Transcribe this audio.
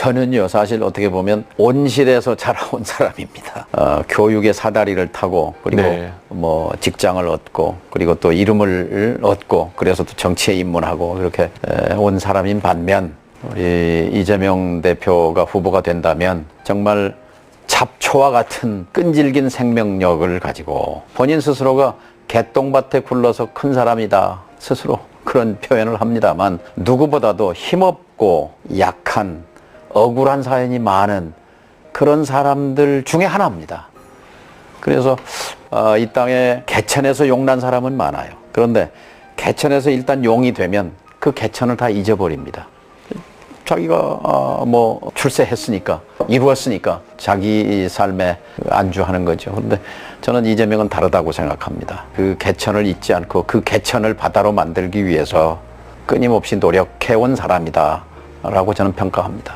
저는요 사실 어떻게 보면 온실에서 자라온 사람입니다. 어, 교육의 사다리를 타고 그리고 네. 뭐 직장을 얻고 그리고 또 이름을 얻고 그래서 또 정치에 입문하고 그렇게 에, 온 사람인 반면 우리 이재명 대표가 후보가 된다면 정말 잡초와 같은 끈질긴 생명력을 가지고 본인 스스로가 개똥밭에 굴러서 큰 사람이다 스스로 그런 표현을 합니다만 누구보다도 힘없고 약한 억울한 사연이 많은 그런 사람들 중에 하나입니다. 그래서 어, 이 땅에 개천에서 용난 사람은 많아요. 그런데 개천에서 일단 용이 되면 그 개천을 다 잊어버립니다. 자기가 어, 뭐 출세했으니까 이루었으니까 자기 삶에 안주하는 거죠. 그런데 저는 이재명은 다르다고 생각합니다. 그 개천을 잊지 않고 그 개천을 바다로 만들기 위해서 끊임없이 노력해온 사람이다라고 저는 평가합니다.